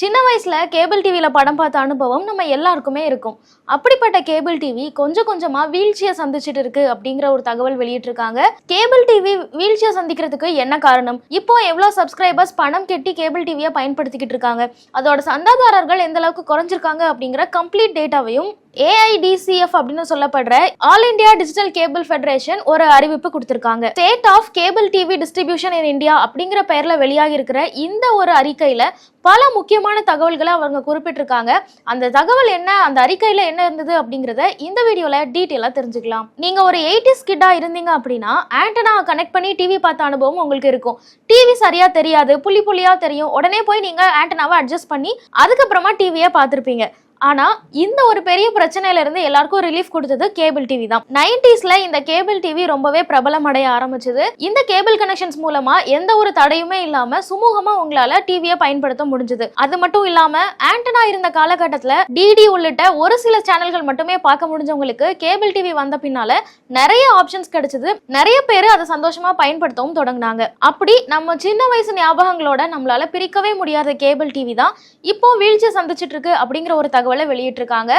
சின்ன வயசுல கேபிள் டிவியில படம் பார்த்த அனுபவம் நம்ம எல்லாருக்குமே இருக்கும். அப்படிப்பட்ட கேபிள் டிவி கொஞ்சம் கொஞ்சமா வீழ்ச்சியை சந்திச்சுட்டு இருக்கு அப்படிங்கிற ஒரு தகவல் வெளியிட்டிருக்காங்க. கேபிள் டிவி வீழ்ச்சியை சந்திக்கிறதுக்கு என்ன காரணம்? இப்போ எவ்வளவு சப்ஸ்கிரைபர்ஸ் பணம் கெட்டி கேபிள் டிவியை பயன்படுத்திக்கிட்டு இருக்காங்க. அதோட சந்தாதாரர்கள் எந்த அளவுக்கு குறைஞ்சிருக்காங்க அப்படிங்கிற கம்ப்ளீட் டேட்டாவையும் ஏஐடிசிஎஃப் அப்படின்னு சொல்லப்படுற all India digital cable federation ஒரு அறிவிப்பு கொடுத்திருக்காங்க. State of cable TV distribution in India அப்படிங்கிற பெயர்ல வெளியாகி இருக்கிற இந்த ஒரு அறிக்கையில பல முக்கியமான தகவல்களை அவங்க குறிப்பிட்டிருக்காங்க. அந்த தகவல் என்ன அந்த அறிக்கையில என்ன இருந்தது அப்படிங்கறத இந்த வீடியோல டீட்டெயிலா தெரிஞ்சுக்கலாம். நீங்க ஒரு எயிட்டிஸ் கிட்டா இருந்தீங்க அப்படின்னா ஆண்டனா கனெக்ட் பண்ணி டிவி பார்த்த அனுபவம் உங்களுக்கு இருக்கும். டிவி சரியா தெரியாது புள்ளி புள்ளியா தெரியும். உடனே போய் நீங்க ஆண்டனாவை அட்ஜஸ்ட் பண்ணி அதுக்கப்புறமா டிவியை பார்த்துருப்பீங்க. ஆனா இந்த ஒரு பெரிய பிரச்சனையில இருந்து எல்லாருக்கும் ரிலீஃப் கொடுத்தது கேபிள் டிவி தான். நைன்டிஸ்ல இந்த கேபிள் டிவி ரொம்பவே பிரபலம் அடைய ஆரம்பிச்சது. இந்த கேபிள் கனெக்ஷன்ஸ் மூலமா எந்த ஒரு தடையுமே இல்லாம சுமூகமா உங்களால டிவியை பயன்படுத்த முடிஞ்சது. அது மட்டும் இல்லாம ஆண்டனா இருந்த காலகட்டத்துல டிடி உள்ளிட்ட ஒரு சில சேனல்கள் மட்டுமே பார்க்க முடிஞ்சவங்களுக்கு கேபிள் டிவி வந்த பின்னால நிறைய ஆப்ஷன்ஸ் கிடைச்சது. நிறைய பேர் அதை சந்தோஷமா பயன்படுத்தவும் தொடங்கினாங்க. அப்படி நம்ம சின்ன வயசு ஞாபகங்களோட நம்மளால பிரிக்கவே முடியாத கேபிள் டிவி தான் இப்போ வீழ்ச்சி சந்திச்சிட்டு இருக்கு அப்படிங்கிற ஒரு தகவல் வெளியிட்டிருக்காங்க.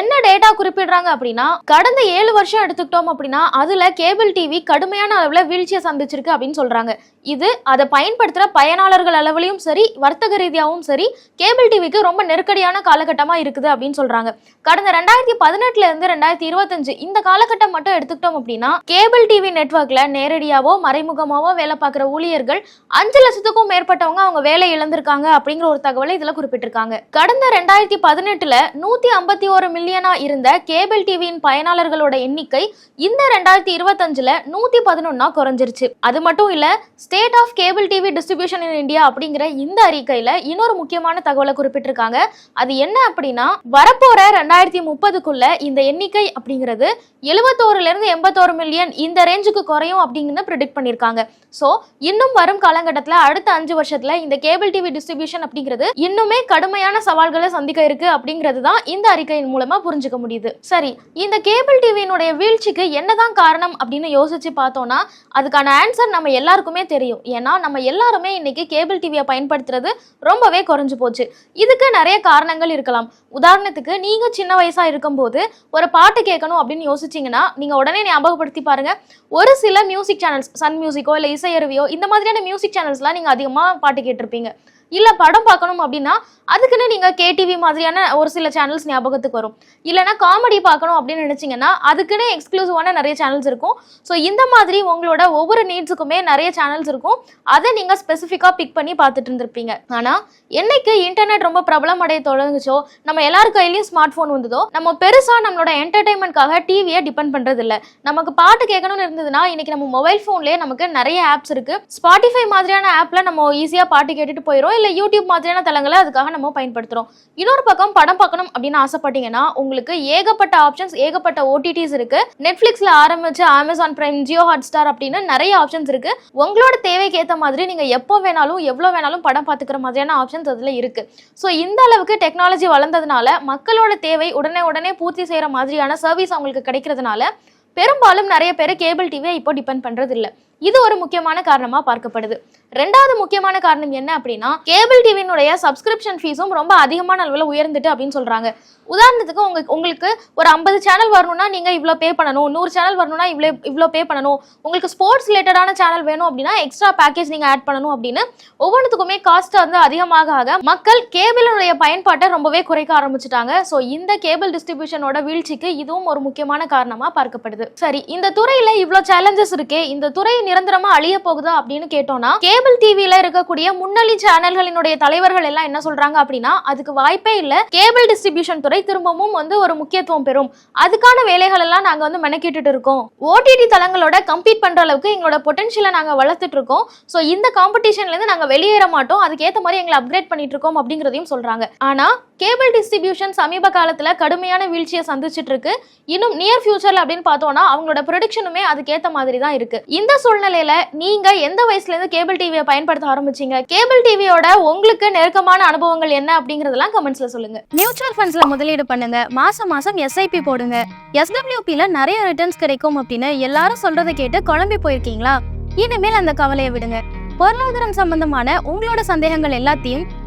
என்ன டேட்டா குறிப்பிடுறாங்க அப்படின்னா கடந்த ஏழு வருஷம் எடுத்துக்கிட்டோம் அப்படின்னா அதுல கேபிள் டிவி கடுமையான அளவுல வீழ்ச்சியை சந்திச்சிருக்கு அப்படின்னு சொல்றாங்க. இது அதை பயன்படுத்துற பயனாளர்கள் அளவுலயும் சரி வர்த்தக ரீதியாகவும் சரி கேபிள் டிவிக்கு ரொம்ப நெருக்கடியான காலகட்டமா இருக்குது அப்படின்னு சொல்றாங்க. கடந்த ரெண்டாயிரத்தி பதினெட்டுல இருந்து ரெண்டாயிரத்தி இருபத்தஞ்சு இந்த காலகட்டம் மட்டும் எடுத்துக்கிட்டோம் அப்படின்னா கேபிள் டிவி நெட்வொர்க்ல நேரடியாவோ மறைமுகமாவோ வேலை பார்க்குற ஊழியர்கள் அஞ்சு லட்சத்துக்கும் மேற்பட்டவங்க அவங்க வேலை இழந்திருக்காங்க அப்படிங்கிற ஒரு தகவலை இதுல குறிப்பிட்டிருக்காங்க. கடந்த ரெண்டாயிரத்தி பதினெட்டுல நூத்தி ஐம்பத்தி ஒரு மில்லியனா இருந்த கேபிள் டிவியின் பயனாளர்களோட எண்ணிக்கை இந்த ரெண்டாயிரத்தி இருபத்தஞ்சுல நூத்தி பதினொன்னா குறைஞ்சிருச்சு. அது மட்டும் இல்ல state of cable TV distribution in India அப்படிங்கிற இந்த அறிக்கையில இன்னொரு முக்கியமான தகவலை குறிப்பிட்டிருக்காங்க. அது என்ன அப்படின்னா வரப்போற ரெண்டாயிரத்தி முப்பதுக்குள்ள இந்த எண்ணிக்கை அப்படிங்கிறது எழுபத்தோருல இருந்து எண்பத்தோரு மில்லியன் இந்த ரேஞ்சுக்கு குறையும் அப்படின்னு ப்ரிடிக்ட் பண்ணியிருக்காங்க ஸோ இன்னும் வரும் காலகட்டத்தில் அடுத்த அஞ்சு வருஷத்துல இந்த கேபிள் டிவி டிஸ்ட்ரிபியூஷன் அப்படிங்கிறது இன்னுமே கடுமையான சவால்களை சந்திக்க இருக்கு அப்படிங்கிறது தான் இந்த அறிக்கையின் மூலமா புரிஞ்சுக்க முடியுது. சரி இந்த கேபிள் டிவியினுடைய வீழ்ச்சிக்கு என்னதான் காரணம் அப்படின்னு யோசிச்சு பார்த்தோம்னா அதுக்கான ஆன்சர் நம்ம எல்லாருக்குமே தெரியும். ஏன்னா நம்ம எல்லாருமே இன்னைக்கு கேபிள் டிவியை பயன்படுத்துறது ரொம்பவே குறைஞ்சு போச்சு. இதுக்கு நிறைய காரணங்கள் இருக்கலாம். உதாரணத்துக்கு நீங்க சின்ன வயசா இருக்கும்போது ஒரு பாட்டு கேட்கணும் அப்படின்னு யோசிச்சீங்கன்னா நீங்க உடனே ஞாபகப்படுத்தி பாருங்க. ஒரு சில மியூசிக் சேனல்ஸ் சன் மியூசிக்கோ இல்லை இசையருவியோ இந்த மாதிரியான மியூசிக் சேனல்ஸ்லாம் நீங்க அதிகமாக பாட்டு கேட்டிருப்பீங்க. இல்லை படம் பார்க்கணும் அப்படின்னா அதுக்குன்னு நீங்க கேடிவி மாதிரியான ஒரு சில சேனல்ஸ் ஞாபகத்துக்கு வரும். இல்லைன்னா காமெடி பார்க்கணும் அப்படின்னு நினச்சிங்கன்னா அதுக்குன்னு எக்ஸ்க்ளூசிவான நிறைய சேனல்ஸ் இருக்கும். ஸோ இந்த மாதிரி உங்களோட ஒவ்வொரு நீட்ஸுக்குமே நிறைய சேனல்ஸ் இருக்கும். அதை நீங்க ஸ்பெசிஃபிக்காக பிக் பண்ணி பார்த்துட்டு இருந்திருப்பீங்க. ஆனால் என்னைக்கு இன்டர்நெட் ரொம்ப பிரபலம் அடைய தொடங்குச்சோ நம்ம எல்லார் கையிலையும் ஸ்மார்ட் ஃபோன் வந்ததோ நம்ம பெருசா நம்மளோட என்டர்டைன்மெண்ட்காக டிவியை டிபெண்ட் பண்றது இல்லை நமக்கு பாட்டு கேட்கணும்னு இருந்ததுன்னா இன்னைக்கு நம்ம மொபைல் ஃபோன்லேயே நமக்கு நிறைய ஆப்ஸ் இருக்கு. ஸ்பாட்டிஃபை மாதிரியான ஆப்ல நம்ம ஈஸியாக பாட்டு கேட்டுட்டு போயிடும் இல்லை யூடியூப் மாதிரியான தளங்களை அதுக்காக நம்ம பயன்படுத்துறோம். இன்னொரு பக்கம் படம் பார்க்கணும் அப்படின்னு ஆசைப்பட்டீங்கன்னா உங்களுக்கு ஏகப்பட்ட ஆப்ஷன்ஸ் ஏகப்பட்ட ஓடிடிஸ் இருக்கு. நெட்ஃப்ளிக்ஸில் ஆரம்பிச்சு Amazon Prime Jio Hotstar அப்படின்னு நிறைய ஆப்ஷன்ஸ் இருக்கு. உங்களோட தேவைக்கு ஏற்ற மாதிரி நீங்க எப்போ வேணாலும் எவ்வளோ வேணாலும் படம் பார்த்துக்கிற மாதிரியான ஆப்ஷன்ஸ் அதுல இருக்கு. ஸோ இந்த அளவுக்கு டெக்னாலஜி வளர்ந்ததுனால மக்களோட தேவை உடனே உடனே பூர்த்தி செய்யற மாதிரியான சர்வீஸ் அவங்களுக்கு கிடைக்கிறதுனால பெரும்பாலும் நிறைய பேர் கேபிள் டிவியை இப்போ டிபெண்ட் பண்ணுறது இல்லை இது ஒரு முக்கியமான காரணமா பார்க்கப்படுது. ரெண்டாவது முக்கியமான காரணம் என்ன அப்படின்னா கேபிள் டிவியினுடைய சப்ஸ்கிரிப்ஷன் ஃபீஸும் ரொம்ப அதிகமான அளவில் உயர்ந்துட்டு அப்படின்னு சொல்றாங்க. உதாரணத்துக்கு உங்க உங்களுக்கு ஒரு ஐம்பது சேனல் வரணும்னா நீங்க இவ்வளோ பே பண்ணணும் நூறு சேனல் வரணும்னா இவ்வளோ இவ்வளோ பே பண்ணணும். உங்களுக்கு ஸ்போர்ட்ஸ் ரிலேட்டடான சேனல் வேணும் அப்படின்னா எக்ஸ்ட்ரா பேக்கேஜ் நீங்க ஆட் பண்ணணும் அப்படின்னு ஒவ்வொன்றுத்துக்குமே காஸ்ட் வந்து அதிகமாக ஆக மக்கள் கேபிளுடைய பயன்பாட்டை ரொம்பவே குறைக்க ஆரம்பிச்சிட்டாங்க. ஸோ இந்த கேபிள் டிஸ்ட்ரிபியூஷனோட வீழ்ச்சிக்கு இதுவும் ஒரு முக்கியமான காரணமா பார்க்கப்படுது. சரி இந்த துறையில இவ்வளோ சேலஞ்சஸ் இருக்கே இந்த துறையின் நிரந்தரமா அழிய போகுதா அப்படின்னு கேட்டோம்னா கேபிள் டிவில இருக்கக்கூடிய முன்னணி சேனல்களினுடைய தலைவர்கள் எல்லாம் என்ன சொல்றாங்க அப்படின்னா அதுக்கு வாய்ப்பே இல்ல. கேபிள் டிஸ்ட்ரிபியூஷன் துறை திரும்பவும் வந்து ஒரு முக்கியத்துவம் பெறும். அதுக்கான வேலைகள் எல்லாம் நாங்க வந்து மெனக்கிட்டு இருக்கோம். ஓடிடி தளங்களோட கம்பீட் பண்ற அளவுக்கு எங்களோட பொட்டன்ஷியலை நாங்க வளர்த்துட்டு இருக்கோம். ஸோ இந்த காம்படிஷன்ல இருந்து நாங்க வெளியேற மாட்டோம். அதுக்கேற்ற மாதிரி எங்களை அப்கிரேட் பண்ணிட்டு இருக்கோம் அப்படிங்கிறதையும் சொல்றாங்க. ஆனா கேபிள் டிஸ்ட்ரிபியூஷன் சமீப காலத்தில் கடுமையான வீழ்ச்சியை சந்திச்சுட்டு இருக்கு. இன்னும் நியர் ஃபியூச்சர்ல அப்படின்னு பார்த்தோம்னா அவங்களோட ப்ரொடிக்ஷனுமே அதுக்கேற்ற மாதிரி தான் இருக்கு. இந்த சூழ்நிலையில நீங்க எந்த வயசுல இருந்து கேபிள் டிவியை பயன்படுத்த ஆரம்பிச்சீங்க? கேபிள் டிவியோட உங்களுக்கு நெருக்கமான அனுபவங்கள் என்ன அப்படிங்கறதெல்லாம் கமெண்ட்ஸ்ல சொல்லுங்க. மியூச்சுவல் ஃபண்ட்ஸ்ல முதலீடு பண்ணுங்க. மாசம் மாசம் எஸ்ஐபி போடுங்க. எஸ்டபிள்யூபில நிறைய ரிட்டர்ன்ஸ் கிடைக்கும் அப்படின்னு எல்லாரும் சொல்றதை கேட்டு குழம்பி போயிருக்கீங்களா? இனிமேல் அந்த கவலையை விடுங்க. பொருளாதாரம் சம்பந்தமான உங்களோட சந்தேகங்கள் எல்லாத்தையும்